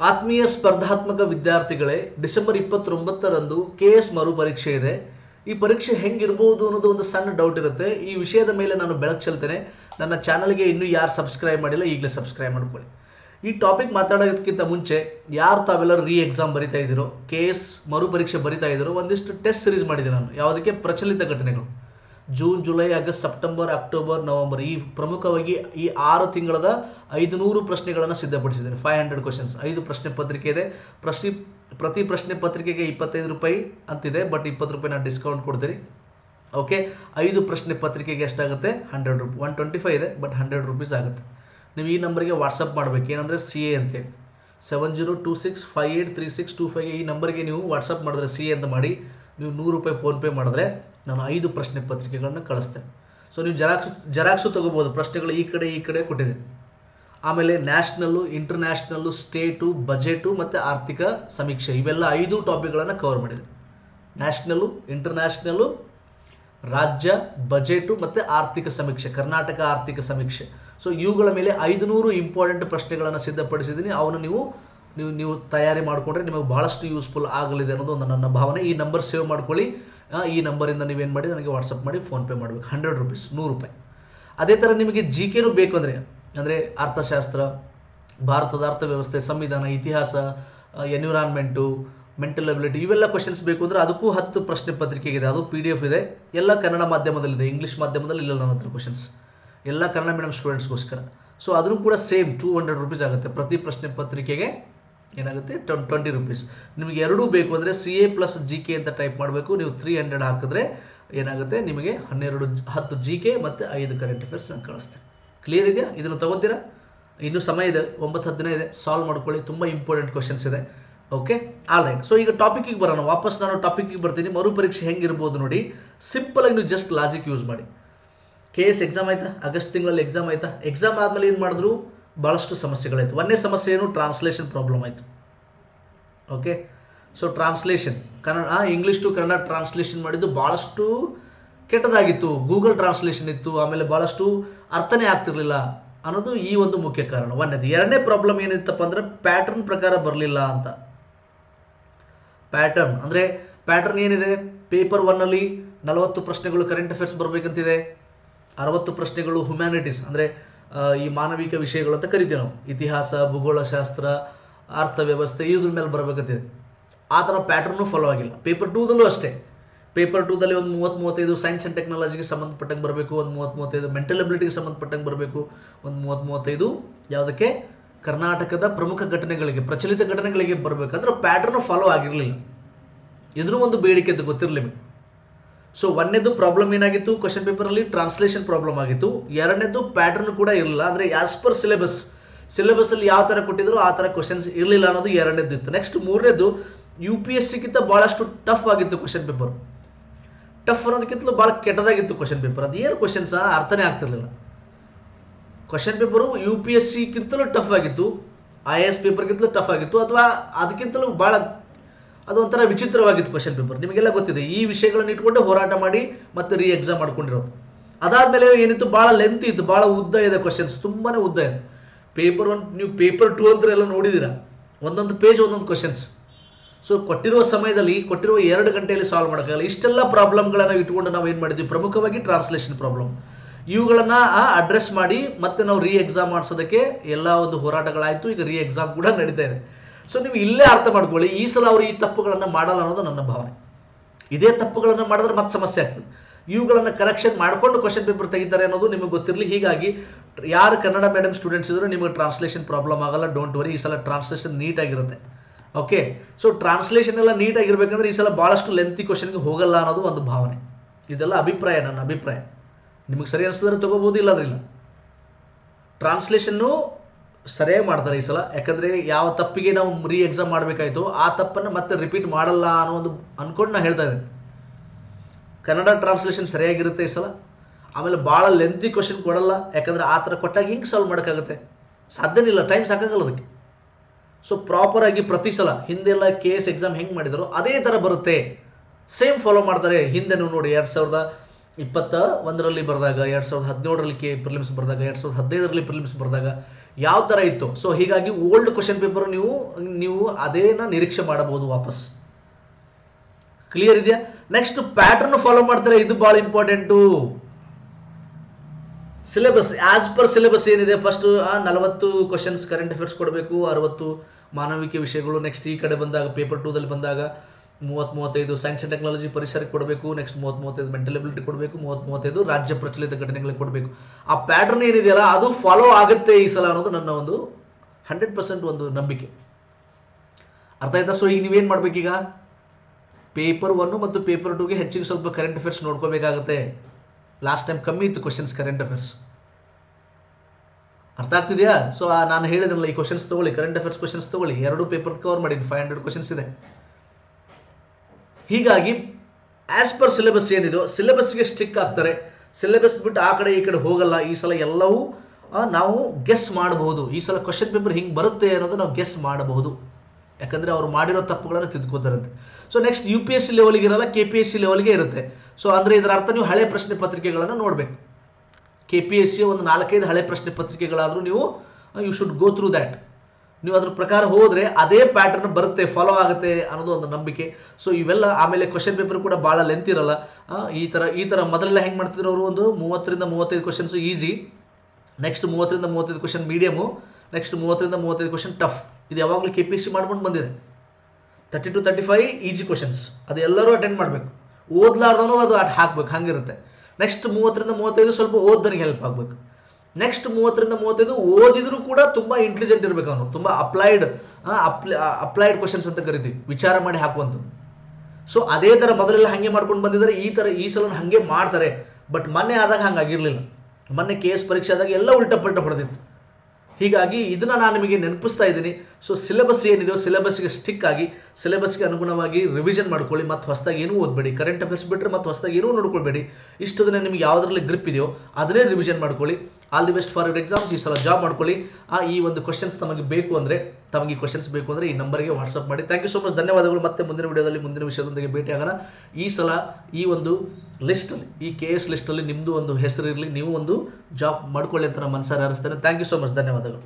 ಆತ್ಮೀಯ ಸ್ಪರ್ಧಾತ್ಮಕ ವಿದ್ಯಾರ್ಥಿಗಳೇ, ಡಿಸೆಂಬರ್ ಇಪ್ಪತ್ತೊಂಬತ್ತರಂದು ಕೆ ಎಸ್ ಮರುಪರೀಕ್ಷೆ ಇದೆ. ಈ ಪರೀಕ್ಷೆ ಹೆಂಗಿರ್ಬೋದು ಅನ್ನೋದು ಒಂದು ಸಣ್ಣ ಡೌಟ್ ಇರುತ್ತೆ. ಈ ವಿಷಯದ ಮೇಲೆ ನಾನು ಬೆಳಕು ಚೆಲ್ತೇನೆ. ನನ್ನ ಚಾನಲ್ಗೆ ಇನ್ನೂ ಯಾರು ಸಬ್ಸ್ಕ್ರೈಬ್ ಮಾಡಿಲ್ಲ, ಈಗಲೇ ಸಬ್ಸ್ಕ್ರೈಬ್ ಮಾಡ್ಕೊಳ್ಳಿ. ಈ ಟಾಪಿಕ್ ಮಾತಾಡೋದಕ್ಕಿಂತ ಮುಂಚೆ, ಯಾರು ತಾವೆಲ್ಲ ರೀ ಎಕ್ಸಾಮ್ ಬರಿತಾ ಇದ್ದೀರೋ, ಕೆ ಎಸ್ ಮರುಪರೀಕ್ಷೆ ಬರಿತಾ ಇದ್ದೀರೋ, ಒಂದಿಷ್ಟು ಟೆಸ್ಟ್ ಸಿರೀಸ್ ಮಾಡಿದೆ ನಾನು. ಯಾವುದಕ್ಕೆ? ಪ್ರಚಲಿತ ಘಟನೆಗಳು. June, July, August, September, October, November ಈ ಪ್ರಮುಖವಾಗಿ ಈ ಆರು ತಿಂಗಳದ ಐದುನೂರು ಪ್ರಶ್ನೆಗಳನ್ನು ಸಿದ್ಧಪಡಿಸಿದ್ದೇನೆ. ಫೈವ್ ಹಂಡ್ರೆಡ್ ಕ್ವಶನ್ಸ್ ಐದು ಪ್ರಶ್ನೆ ಪತ್ರಿಕೆ ಇದೆ. ಪ್ರಶ್ನೆ, ಪ್ರತಿ ಪ್ರಶ್ನೆ ಪತ್ರಿಕೆಗೆ ಇಪ್ಪತ್ತೈದು ರೂಪಾಯಿ ಅಂತಿದೆ ಬಟ್ ಇಪ್ಪತ್ತು ರೂಪಾಯಿ ನಾನು ಡಿಸ್ಕೌಂಟ್ ಕೊಡ್ತೀನಿ. ಓಕೆ ಐದು ಪ್ರಶ್ನೆ ಪತ್ರಿಕೆಗೆ ಎಷ್ಟಾಗುತ್ತೆ? Hundred rupees one twenty five ಇದೆ ಬಟ್ ಹಂಡ್ರೆಡ್ ರುಪೀಸ್ ಆಗುತ್ತೆ. ನೀವು ಈ ನಂಬರ್ಗೆ ವಾಟ್ಸಪ್ ಮಾಡಬೇಕು. ಏನಂದರೆ ಸಿ ಎ ಅಂತೇಳಿ seven zero two six five eight three six two five ಈ ನಂಬರ್ಗೆ ನೀವು ವಾಟ್ಸಪ್ ಮಾಡಿದ್ರೆ ಸಿ ಎ ಅಂತ ಮಾಡಿ. ನೀವು ನೂರು ರೂಪಾಯಿ ಫೋನ್ಪೇ ಮಾಡಿದ್ರೆ ನಾನು ಐದು ಪ್ರಶ್ನೆ ಪತ್ರಿಕೆಗಳನ್ನು ಕಳಿಸ್ತೇನೆ ಸೊ ನೀವು ಜೆರಾಕ್ಸ್ ಜೆರಾಕ್ಸು ತೊಗೋಬೋದು. ಪ್ರಶ್ನೆಗಳು ಈ ಕಡೆ ಈ ಕಡೆ ಕೊಟ್ಟಿದೆ. ಆಮೇಲೆ ನ್ಯಾಷನಲ್ಲು ಇಂಟರ್ನ್ಯಾಷನಲ್ಲು ಸ್ಟೇಟು ಬಜೆಟು ಮತ್ತು ಆರ್ಥಿಕ ಸಮೀಕ್ಷೆ. ಇವೆಲ್ಲ ಐದು ಟಾಪಿಕ್ಗಳನ್ನು ಕವರ್ ಮಾಡಿದೆ. ನ್ಯಾಷನಲ್ಲು ಇಂಟರ್ನ್ಯಾಷನಲ್ಲು ರಾಜ್ಯ ಬಜೆಟು ಮತ್ತು ಆರ್ಥಿಕ ಸಮೀಕ್ಷೆ. ಕರ್ನಾಟಕ ಆರ್ಥಿಕ ಸಮೀಕ್ಷೆ. ಸೊ ಇವುಗಳ ಮೇಲೆ ಐದುನೂರು ಇಂಪಾರ್ಟೆಂಟ್ ಪ್ರಶ್ನೆಗಳನ್ನು ಸಿದ್ಧಪಡಿಸಿದ್ದೀನಿ. ಅವನು ನೀವು ನೀವು ನೀವು ತಯಾರಿ ಮಾಡಿಕೊಂಡ್ರೆ ನಿಮಗೆ ಬಹಳಷ್ಟು ಯೂಸ್ಫುಲ್ ಆಗಲಿದೆ ಅನ್ನೋದು ಒಂದು ನನ್ನ ಭಾವನೆ. ಈ ನಂಬರ್ ಸೇವ್ ಮಾಡ್ಕೊಳ್ಳಿ. ಈ ನಂಬರಿಂದ ನೀವೇನು ಮಾಡಿ, ನನಗೆ ವಾಟ್ಸಪ್ ಮಾಡಿ ಫೋನ್ಪೇ ಮಾಡಬೇಕು. ಹಂಡ್ರೆಡ್ ರುಪೀಸ್ ನೂರು ರೂಪಾಯಿ. ಅದೇ ಥರ ನಿಮಗೆ ಜಿ ಕೆನೂ ಬೇಕು ಅಂದರೆ ಅಂದರೆ ಅರ್ಥಶಾಸ್ತ್ರ, ಭಾರತದ ಅರ್ಥವ್ಯವಸ್ಥೆ, ಸಂವಿಧಾನ, ಇತಿಹಾಸ ಎನ್ವಿರಾನ್ಮೆಂಟು ಮೆಂಟಲ್ ಅಬಿಲಿಟಿ ಇವೆಲ್ಲ ಕ್ವಶನ್ಸ್ ಬೇಕು ಅಂದರೆ ಅದಕ್ಕೂ ಹತ್ತು ಪ್ರಶ್ನೆ ಪತ್ರಿಕೆ ಇದೆ ಅದು ಪಿ ಡಿ ಎಫ್ ಇದೆ. ಎಲ್ಲ ಕನ್ನಡ ಮಾಧ್ಯಮದಲ್ಲಿದೆ. ಇಂಗ್ಲೀಷ್ ಮಾಧ್ಯಮದಲ್ಲಿ ಇಲ್ಲ ನನ್ನ ಹತ್ರ ಕ್ವಶನ್ಸ್ ಎಲ್ಲ ಕನ್ನಡ ಮೀಡಿಯಂ ಸ್ಟೂಡೆಂಟ್ಸ್ಗೋಸ್ಕರ ಸೊ ಅದನ್ನು ಕೂಡ ಸೇಮ್ ಟೂ ಹಂಡ್ರೆಡ್ ರುಪೀಸ್ ಆಗುತ್ತೆ ಪ್ರತಿ ಪ್ರಶ್ನೆ ಪತ್ರಿಕೆಗೆ. ಏನಾಗುತ್ತೆ? ಟ್ವೆಂ ಟ್ವೆಂಟಿ ರುಪೀಸ್ ನಿಮಗೆ ಎರಡೂ ಬೇಕು ಅಂದರೆ C A plus G K ಅಂತ ಟೈಪ್ ಮಾಡಬೇಕು. ನೀವು ತ್ರೀ ಹಂಡ್ರೆಡ್ ಹಾಕಿದ್ರೆ ಏನಾಗುತ್ತೆ? ನಿಮಗೆ ಹನ್ನೆರಡು ಹತ್ತು ಜಿ ಕೆ ಮತ್ತು ಐದು ಕರೆಂಟ್ ಅಫೇರ್ಸ್ ನಾನು ಕಳಿಸ್ತೇನೆ. ಕ್ಲಿಯರ್ ಇದೆಯಾ? ಇದನ್ನು ತೊಗೊತೀರಾ? ಇನ್ನೂ ಸಮಯ ಇದೆ. ಒಂಬತ್ತು ಹತ್ತು ದಿನ ಇದೆ. ಸಾಲ್ವ್ ಮಾಡ್ಕೊಳ್ಳಿ. ತುಂಬ ಇಂಪಾರ್ಟೆಂಟ್ ಕ್ವಶನ್ಸ್ ಇದೆ. ಓಕೆ ಆಲ್ ರೈಟ್ ಸೊ ಈಗ ಟಾಪಿಕ್ಕಿಗೆ ಬರೋಣ. ವಾಪಸ್ ನಾನು ಟಾಪಿಕ್ಕಿಗೆ ಬರ್ತೀನಿ. ಮರುಪರೀಕ್ಷೆ ಹೆಂಗಿರ್ಬೋದು ನೋಡಿ. ಸಿಂಪಲ್ ಆಗಿ ನೀವು ಜಸ್ಟ್ ಲಾಜಿಕ್ ಯೂಸ್ ಮಾಡಿ. ಕೆ ಎಸ್ ಎಕ್ಸಾಮ್ ಆಯ್ತಾ? ಆಗಸ್ಟ್ ತಿಂಗಳಲ್ಲಿ ಎಕ್ಸಾಮ್ ಆಯ್ತಾ? ಎಕ್ಸಾಮ್ ಆದಮೇಲೆ ಏನು ಮಾಡಿದ್ರು? ಭಾಳಷ್ಟು ಸಮಸ್ಯೆಗಳಾಯಿತು. ಒಂದೇ ಸಮಸ್ಯೆ ಏನು? ಟ್ರಾನ್ಸ್ಲೇಷನ್ ಪ್ರಾಬ್ಲಮ್ ಆಯಿತು. Okay so translation Kannada English to Kannada translation ಮಾಡಿದ್ದು ಭಾಳಷ್ಟು ಕೆಟ್ಟದಾಗಿತ್ತು. ಗೂಗಲ್ ಟ್ರಾನ್ಸ್ಲೇಷನ್ ಇತ್ತು. ಆಮೇಲೆ ಭಾಳಷ್ಟು ಅರ್ಥನೇ ಆಗ್ತಿರ್ಲಿಲ್ಲ ಅನ್ನೋದು ಈ ಒಂದು ಮುಖ್ಯ ಕಾರಣ. ಒಂದನೇದು, ಎರಡನೇ ಪ್ರಾಬ್ಲಮ್ ಏನಿತ್ತಪ್ಪ ಅಂದರೆ ಪ್ಯಾಟರ್ನ್ ಪ್ರಕಾರ ಬರಲಿಲ್ಲ ಅಂತ. ಪ್ಯಾಟರ್ನ್ ಅಂದರೆ ಪ್ಯಾಟರ್ನ್ ಏನಿದೆ? ಪೇಪರ್ ಒನ್ನಲ್ಲಿ ನಲವತ್ತು ಪ್ರಶ್ನೆಗಳು ಕರೆಂಟ್ ಅಫೇರ್ಸ್ ಬರಬೇಕಂತಿದೆ. ಅರವತ್ತು ಪ್ರಶ್ನೆಗಳು ಹ್ಯುಮ್ಯಾನಿಟೀಸ್ ಅಂದರೆ ಈ ಮಾನವಿಕ ವಿಷಯಗಳು ಅಂತ ಕರಿತೀವಿ ನಾವು. ಇತಿಹಾಸ, ಭೂಗೋಳಶಾಸ್ತ್ರ ಅರ್ಥವ್ಯವಸ್ಥೆ ಇದ್ರ ಮೇಲೆ ಬರಬೇಕಂತಿದೆ. ಆ ಥರ ಪ್ಯಾಟರ್ನು ಫಾಲೋ ಆಗಿಲ್ಲ. ಪೇಪರ್ ಟೂದಲ್ಲೂ ಅಷ್ಟೇ. ಪೇಪರ್ ಟೂದಲ್ಲಿ ಒಂದು ಮೂವತ್ತು ಮೂವತ್ತೈದು ಸೈನ್ಸ್ ಆ್ಯಂಡ್ ಟೆಕ್ನಾಲಜಿಗೆ ಸಂಬಂಧಪಟ್ಟಂಗೆ ಬರಬೇಕು, ಒಂದು ಮೂವತ್ತು ಮೂವತ್ತೈದು ಮೆಂಟಲ್ ಅಬಿಲಿಟಿಗೆ ಸಂಬಂಧಪಟ್ಟಂಗೆ ಬರಬೇಕು, ಒಂದು ಮೂವತ್ತು ಮೂವತ್ತೈದು ಯಾವುದಕ್ಕೆ? ಕರ್ನಾಟಕದ ಪ್ರಮುಖ ಘಟನೆಗಳಿಗೆ, ಪ್ರಚಲಿತ ಘಟನೆಗಳಿಗೆ ಬರಬೇಕಂದ್ರೆ ಪ್ಯಾಟರ್ನು ಫಾಲೋ ಆಗಿರಲಿಲ್ಲ. ಇದ್ರೂ ಒಂದು ಬೇಡಿಕೆ ಅಂತ ಗೊತ್ತಿರಲಿಲ್ಲ ಸೊ ಒಂದನೇದು ಪ್ರಾಬ್ಲಮ್ ಏನಾಗಿತ್ತು? ಕ್ವಶನ್ ಪೇಪರಲ್ಲಿ ಟ್ರಾನ್ಸ್ಲೇಷನ್ ಪ್ರಾಬ್ಲಮ್ ಆಗಿತ್ತು. ಎರಡನೇದು ಪ್ಯಾಟರ್ನ್ ಕೂಡ ಇರಲಿಲ್ಲ. ಅಂದರೆ ಆಸ್ ಪರ್ ಸಿಲೆಬಸ್ ಸಿಲೆಬಸ್ಸಲ್ಲಿ ಯಾವ ತರ ಕೊಟ್ಟಿದ್ರು ಆ ತರ ಕ್ವಶನ್ಸ್ ಇರಲಿಲ್ಲ ಅನ್ನೋದು ಎರಡನೇದು ಇತ್ತು ನೆಕ್ಸ್ಟ್ ಮೂರನೇದು ಯು ಪಿ ಎಸ್ ಸಿಗಿಂತ ಭಾಳಷ್ಟು ಟಫ್ ಆಗಿತ್ತು ಕ್ವಶನ್ ಪೇಪರ್ ಟಫ್ ಅನ್ನೋದಕ್ಕಿಂತಲೂ ಭಾಳ ಕೆಟ್ಟದಾಗಿತ್ತು ಕ್ವಶನ್ ಪೇಪರ್ ಅದು ಏನು ಕ್ವಶನ್ಸ್ ಅರ್ಥನೇ ಆಗ್ತಿರ್ಲಿಲ್ಲ. Question paper U P S ಸಿಗಿಂತಲೂ tough ಆಗಿತ್ತು. ಐ ಎ ಎಸ್ ಪೇಪರ್ಗಿಂತಲೂ ಟಫ್ ಆಗಿತ್ತು. ಅಥವಾ ಅದಕ್ಕಿಂತಲೂ ಭಾಳ ಅದು ಒಂಥರ ವಿಚಿತ್ರವಾಗಿತ್ತು ಕ್ವಶನ್ ಪೇಪರ್ ನಿಮಗೆಲ್ಲ ಗೊತ್ತಿದೆ, ಈ ವಿಷಯಗಳನ್ನು ಇಟ್ಕೊಂಡು ಹೋರಾಟ ಮಾಡಿ ಮತ್ತೆ ರೀ ಎಕ್ಸಾಮ್ ಮಾಡ್ಕೊಂಡಿರೋದು. ಅದಾದಮೇಲೆ ಏನಿತ್ತು? ಭಾಳ ಲೆಂತ್ ಇತ್ತು ಭಾಳ ಉದ್ದ ಇದೆ ಕ್ವಶನ್ಸ್ ತುಂಬಾ ಉದ್ದ ಇದೆ. ಪೇಪರ್ ಒನ್ ನೀವು ಪೇಪರ್ ಟೂ ಅಂದ್ರೆ ಎಲ್ಲ ನೋಡಿದ್ದೀರಾ? ಒಂದೊಂದು ಪೇಜ್ ಒಂದೊಂದು ಕ್ವಶನ್ಸ್ ಸೊ ಕೊಟ್ಟಿರುವ ಸಮಯದಲ್ಲಿ, ಕೊಟ್ಟಿರುವ ಎರಡು ಗಂಟೆಯಲ್ಲಿ ಸಾಲ್ವ್ ಮಾಡೋಕ್ಕಾಗಲ್ಲ. ಇಷ್ಟೆಲ್ಲ ಪ್ರಾಬ್ಲಮ್ಗಳನ್ನು ಇಟ್ಕೊಂಡು ನಾವು ಏನು ಮಾಡಿದ್ವಿ? ಪ್ರಮುಖವಾಗಿ ಟ್ರಾನ್ಸ್ಲೇಷನ್ ಪ್ರಾಬ್ಲಮ್ ಇವುಗಳನ್ನು ಅಡ್ರೆಸ್ ಮಾಡಿ, ಮತ್ತೆ ನಾವು ರೀ ಎಕ್ಸಾಮ್ ಮಾಡಿಸೋದಕ್ಕೆ ಎಲ್ಲ ಒಂದು ಹೋರಾಟಗಳಾಯಿತು. ಈಗ ರೀ ಎಕ್ಸಾಮ್ ಕೂಡ ನಡೀತಾ ಇದೆ. ಸೊ ನೀವು ಇಲ್ಲೇ ಅರ್ಥ ಮಾಡ್ಕೊಳ್ಳಿ. ಈ ಸಲ ಅವರು ಈ ತಪ್ಪುಗಳನ್ನು ಮಾಡಲ್ಲ ಅನ್ನೋದು ನನ್ನ ಭಾವನೆ. ಇದೇ ತಪ್ಪುಗಳನ್ನು ಮಾಡಿದ್ರೆ ಮತ್ತೆ ಸಮಸ್ಯೆ ಆಗ್ತದೆ. ಇವುಗಳನ್ನು ಕರೆಕ್ಷನ್ ಮಾಡಿಕೊಂಡು ಕ್ವಶನ್ ಪೇಪರ್ ತೆಗಿತಾರೆ ಅನ್ನೋದು ನಿಮಗೆ ಗೊತ್ತಿರಲಿ. ಹೀಗಾಗಿ ಯಾರು ಕನ್ನಡ ಮೇಡಮ್ ಸ್ಟೂಡೆಂಟ್ಸ್ ಇದ್ರು ನಿಮಗೆ ಟ್ರಾನ್ಸ್ಲೇಷನ್ ಪ್ರಾಬ್ಲಮ್ ಆಗಲ್ಲ. ಡೋಂಟ್ ವರಿ ಈ ಸಲ ಟ್ರಾನ್ಸ್ಲೇಷನ್ ನೀಟಾಗಿರುತ್ತೆ. ಓಕೆ ಸೊ ಟ್ರಾನ್ಸ್ಲೇಷನ್ ಎಲ್ಲ ನೀಟಾಗಿರ್ಬೇಕಂದ್ರೆ ಈ ಸಲ ಭಾಳಷ್ಟು ಲೆಂತಿ ಕ್ವಶನ್ಗೆ ಹೋಗಲ್ಲ ಅನ್ನೋದು ಒಂದು ಭಾವನೆ. ಇದೆಲ್ಲ ಅಭಿಪ್ರಾಯ, ನನ್ನ ಅಭಿಪ್ರಾಯ. ನಿಮಗೆ ಸರಿ ಅನಿಸಿದ್ರೆ ಇಲ್ಲ. ಇಲ್ಲಾದ್ರಿಲ್ಲ ಟ್ರಾನ್ಸ್ಲೇಷನ್ನು ಸರಿಯಾಗಿ ಮಾಡ್ತಾರೆ ಈ ಸಲ. ಯಾಕಂದರೆ ಯಾವ ತಪ್ಪಿಗೆ ನಾವು ರೀ ಎಕ್ಸಾಮ್ ಮಾಡಬೇಕಾಯಿತು, ಆ ತಪ್ಪನ್ನು ಮತ್ತೆ ರಿಪೀಟ್ ಮಾಡಲ್ಲ ಅನ್ನೋ ಒಂದು ಅಂದ್ಕೊಂಡು ನಾನು ಹೇಳ್ತಾ ಇದ್ದೀನಿ. ಕನ್ನಡ ಟ್ರಾನ್ಸ್ಲೇಷನ್ ಸರಿಯಾಗಿರುತ್ತೆ ಈ ಸಲ? ಆಮೇಲೆ ಭಾಳ ಲೆಂತಿ ಕ್ವಶನ್ ಕೊಡಲ್ಲ, ಯಾಕಂದರೆ ಆ ಥರ ಕೊಟ್ಟಾಗ ಹಿಂಗೆ ಸಾಲ್ವ್ ಮಾಡೋಕ್ಕಾಗುತ್ತೆ. ಸಾಧ್ಯನೇ ಇಲ್ಲ ಟೈಮ್ ಸಾಕಾಗಲ್ಲ ಅದಕ್ಕೆ. ಸೊ ಪ್ರಾಪರಾಗಿ ಪ್ರತಿ ಸಲ ಹಿಂದೆಲ್ಲ ಕೆ ಎಸ್ ಎಕ್ಸಾಮ್ ಹೆಂಗೆ ಮಾಡಿದ್ರು ಅದೇ ಥರ ಬರುತ್ತೆ. ಸೇಮ್ ಫಾಲೋ ಮಾಡ್ತಾರೆ ಹಿಂದೆ ನೋಡಿ ಎರಡು ಸಾವಿರದ ಇಪ್ಪತ್ತ ಒಂದರಲ್ಲಿ ಬರೆದಾಗ, ಎರಡು ಸಾವಿರದ ಹದಿನೇಳರಲ್ಲಿ ಕೆ ಪ್ರಿಲಿಮ್ಸ್ ಬರೆದಾಗ, ಎರಡು ಸಾವಿರದ ಹದಿನೈದರಲ್ಲಿ ಪ್ರಿಲಿಮ್ಸ್ ಬರೆದಾಗ ಯಾವ ಥರ ಇತ್ತು? ಸೊ ಹೀಗಾಗಿ ಓಲ್ಡ್ ಕ್ವಶನ್ ಪೇಪರ್ ನೀವು ನೀವು ಅದೇನ ನಿರೀಕ್ಷೆ ಮಾಡಬಹುದು ವಾಪಸ್. ಕ್ಲಿಯರ್ ಇದೆಯಾ? ನೆಕ್ಸ್ಟ್ ಪ್ಯಾಟರ್ನ್ ಫಾಲೋ ಮಾಡ್ತಾರೆ. ಇದು ಬಹಳ important syllabus as per syllabus ಏನಿದೆ? ಫಸ್ಟ್ ನಲವತ್ತು ಕ್ವಶನ್ಸ್ ಕರೆಂಟ್ ಅಫೇರ್ಸ್ ಕೊಡಬೇಕು. ಅರವತ್ತು ಮಾನವಿಕ ವಿಷಯಗಳು. ನೆಕ್ಸ್ಟ್ ಈ ಕಡೆ ಬಂದಾಗ ಪೇಪರ್ ಟೂದಲ್ಲಿ ಬಂದಾಗ, ಮೂವತ್ತ್ ಮೂವತ್ತೈದು ಸೈನ್ಸ್ ಅಂಡ್ ಟೆಕ್ನಾಲಜಿ ಪರಿಸರಕ್ಕೆ ಕೊಡಬೇಕು. ನೆಕ್ಸ್ಟ್ ಮೂವತ್ತ್ ಮೂವತ್ತೈದು ಮೆಂಟಲ್ ಎಬಿಲಿಟಿ ಕೊಡಬೇಕು. ಮೂವತ್ತ್ ಮೂವತ್ತೈದು ರಾಜ್ಯ ಪ್ರಚಲಿತ ಘಟನೆಗಳಿಗೆ ಕೊಡಬೇಕು. ಆ ಪ್ಯಾಟರ್ನ್ ಏನಿದೆಯಲ್ಲ, ಅದು ಫಾಲೋ ಆಗುತ್ತೆ ಈ ಸಲ ಅನ್ನೋದು ನನ್ನ ಒಂದು ಹಂಡ್ರೆಡ್ ಪರ್ಸೆಂಟ್ ಒಂದು ನಂಬಿಕೆ. ಅರ್ಥ ಆಯ್ತಾ? ಸೊ ಈಗ ನೀವೇನು ಮಾಡ್ಬೇಕೀಗ? ಪೇಪರ್ ಒನ್ ಮತ್ತು ಪೇಪರ್ ಟೂಗೆ ಹೆಚ್ಚಿಗೆ ಸ್ವಲ್ಪ ಕರೆಂಟ್ ಅಫೇರ್ಸ್ ನೋಡ್ಕೋಬೇಕಾಗುತ್ತೆ. ಲಾಸ್ಟ್ ಟೈಮ್ ಕಮ್ಮಿ ಇತ್ತು ಕ್ವಶನ್ಸ್ ಕರೆಂಟ್ ಅಫೇರ್ಸ್ ಅರ್ಥ ಆಗ್ತಿದೆಯಾ? ಸೊ ನಾನು ಹೇಳಿದ್ರಲ್ಲ, ಈ ಕ್ವಶನ್ಸ್ ತಗೊಳ್ಳಿ ಕರೆಂಟ್ ಅಫೇರ್ಸ್ ಕ್ವಶನ್ಸ್ ತಗೊಳ್ಳಿ. ಎರಡು ಪೇಪರ್ ಕವರ್ ಮಾಡಿದ್ದೀನಿ ಫೈವ್ ಹಂಡ್ರೆಡ್ ಕ್ವಶನ್ಸ್ ಇದೆ. ಹೀಗಾಗಿ ಆಸ್ ಪರ್ ಸಿಲೆಬಸ್ ಏನಿದೆಯೋ ಸಿಲೆಬಸ್ಗೆ ಸ್ಟಿಕ್ ಆಗ್ತಾರೆ. ಸಿಲೆಬಸ್ ಬಿಟ್ಟು ಆ ಕಡೆ ಈ ಕಡೆ ಹೋಗಲ್ಲ. ಈ ಸಲ ಎಲ್ಲವೂ ನಾವು ಗೆಸ್ ಮಾಡಬಹುದು. ಈ ಸಲ ಕ್ವಶನ್ ಪೇಪರ್ ಹಿಂಗೆ ಬರುತ್ತೆ ಅನ್ನೋದು ನಾವು ಗೆಸ್ ಮಾಡಬಹುದು. ಯಾಕಂದರೆ ಅವ್ರು ಮಾಡಿರೋ ತಪ್ಪುಗಳನ್ನು ತಿದ್ಕೋತಾರಂತೆ. So next U P S C ಲೆವೆಲ್ಗೆ ಇರಲ್ಲ ಕೆ ಪಿ ಎಸ್ ಸಿ ಲೆವೆಲ್ಗೆ ಇರುತ್ತೆ. ಸೊ ಅಂದರೆ ಇದರ ಅರ್ಥ ನೀವು ಹಳೆ ಪ್ರಶ್ನೆ ಪತ್ರಿಕೆಗಳನ್ನು ನೋಡಬೇಕು. ಕೆ ಪಿ ಎಸ್ ಸಿ ಒಂದು ನಾಲ್ಕೈದು ಹಳೆ ಪ್ರಶ್ನೆ ಪತ್ರಿಕೆಗಳಾದರೂ ನೀವು you should go through that ನೀವು ಅದ್ರ ಪ್ರಕಾರ ಹೋದರೆ ಅದೇ ಪ್ಯಾಟರ್ನ್ ಬರುತ್ತೆ ಫಾಲೋ ಆಗುತ್ತೆ ಅನ್ನೋದು ಒಂದು ನಂಬಿಕೆ. ಸೊ ಇವೆಲ್ಲ ಆಮೇಲೆ ಕ್ವಶನ್ ಪೇಪರ್ ಕೂಡ ಭಾಳ ಲೆಂತ್ ಇರಲ್ಲ. ಈ ಥರ ಈ ಥರ ಮೊದಲೆಲ್ಲ ಹೆಂಗೆ ಮಾಡ್ತಿದ್ರು ಅವರು ಒಂದು ಮೂವತ್ತರಿಂದ ಮೂವತ್ತೈದು ಕ್ವಶನ್ಸ್ ಈಸಿ ನೆಕ್ಸ್ಟ್ ಮೂವತ್ತರಿಂದ ಮೂವತ್ತೈದು ಕ್ವಶನ್ ಮೀಡಿಯಮು ನೆಕ್ಸ್ಟ್ ಮೂವತ್ತರಿಂದ ಮೂವತ್ತೈದು ಕ್ವಶನ್ ಟಫ್ ಇದು ಯಾವಾಗಲೂ ಕೆ ಪಿ ಮಾಡ್ಕೊಂಡು ಬಂದಿದೆ. Thirty to thirty five easy questions ಅದು ಎಲ್ಲರೂ ಅಟೆಂಡ್ ಮಾಡಬೇಕು. ಓದ್ಲಾರ್ದವನು ಅದು ಅಟ್ ಹಾಕ್ಬೇಕು, ಹಂಗಿರುತ್ತೆ. ನೆಕ್ಸ್ಟ್ ಮೂವತ್ತರಿಂದ ಮೂವತ್ತೈದು ಸ್ವಲ್ಪ ಓದ್ದನಿಗೆ ಹೆಲ್ಪ್ ಆಗಬೇಕು. ನೆಕ್ಸ್ಟ್ ಮೂವತ್ತರಿಂದ ಮೂವತ್ತೈದು ಓದಿದ್ರು ಕೂಡ ತುಂಬ ಇಂಟೆಲಿಜೆಂಟ್ ಇರಬೇಕು ಅವನು. ತುಂಬ ಅಪ್ಲೈಡ್ ಅಪ್ಲೈಡ್ ಕ್ವಶನ್ಸ್ ಅಂತ ಕರಿತೀವಿ. ವಿಚಾರ ಮಾಡಿ ಹಾಕುವಂಥದ್ದು. ಸೊ ಅದೇ ಥರ ಮೊದಲೆಲ್ಲ ಹಾಗೆ ಮಾಡ್ಕೊಂಡು ಬಂದಿದ್ದಾರೆ. ಈ ಥರ ಈ ಸಲ ಹಾಗೆ ಮಾಡ್ತಾರೆ. ಬಟ್ ಮೊನ್ನೆ ಆದಾಗ ಹಂಗಾಗಿರಲಿಲ್ಲ. ಮೊನ್ನೆ ಕೆ ಎಸ್ ಪರೀಕ್ಷೆ ಆದಾಗ ಎಲ್ಲ ಉಲ್ಟಾ ಪಲ್ಟ ಹೊಡೆದಿತ್ತು. ಹೀಗಾಗಿ ಇದನ್ನು ನಾನು ನಿಮಗೆ ನೆನಪಿಸ್ತಾ ಇದ್ದೀನಿ. ಸೊ ಸಿಲೆಬಸ್ ಏನಿದೆಯೋ ಸಿಲೆಬಸ್ಗೆ ಸ್ಟಿಕ್ ಆಗಿ ಸಿಲೆಬಸ್ಗೆ ಅನುಗುಣವಾಗಿ ರಿವಿಷನ್ ಮಾಡ್ಕೊಳ್ಳಿ, ಮತ್ತು ಹೊಸದಾಗಿ ಏನೂ ಓದಬೇಡಿ. ಕರೆಂಟ್ ಅಫೇರ್ಸ್ ಬಿಟ್ಟರೆ ಮತ್ತು ಹೊಸದಾಗಿ ಏನೂ ನೋಡ್ಕೊಳ್ಬೇಡಿ. ಇಷ್ಟು ದಿನ ನಿಮಗೆ ಯಾವುದರಲ್ಲಿ ಗ್ರಿಪ್ ಇದೆಯೋ ಅದನ್ನೇ ರಿವಿಷನ್ ಮಾಡ್ಕೊಳ್ಳಿ. All the best for exams ಈ ಸಲ ಜಾಬ್ ಮಾಡ್ಕೊಳ್ಳಿ. ಆ, ಈ ಒಂದು ಕ್ವಶನ್ಸ್ ನಮಗೆ ಬೇಕು ಅಂದರೆ ತಮಗೆ ಈ ಕ್ವಶನ್ಸ್ ಬೇಕು ಅಂದರೆ ಈ ನಂಬರ್ಗೆ ವಾಟ್ಸಪ್ ಮಾಡಿ. ಥ್ಯಾಂಕ್ ಯು ಸೊ ಮಚ್ ಧನ್ಯವಾದಗಳು. ಮತ್ತೆ ಮುಂದಿನ ವಿಡಿಯೋದಲ್ಲಿ ಮುಂದಿನ ವಿಷಯದೊಂದಿಗೆ ಭೇಟಿ ಆಗೋಣ. ಈ ಸಲ ಈ ಒಂದು ಲಿಸ್ಟಲ್ಲಿ ಈ ಕೆ ಎಸ್ ಲಿಸ್ಟಲ್ಲಿ ನಿಮ್ಮದು ಒಂದು ಹೆಸರು ಇರಲಿ ನೀವು ಒಂದು ಜಾಬ್ ಮಾಡ್ಕೊಳ್ಳಿ ಅಂತ ನಾನು ಮನಸಾರ ಹಾರಿಸ್ತೇನೆ ಥ್ಯಾಂಕ್ ಯು ಸೊ ಮಚ್ ಧನ್ಯವಾದಗಳು.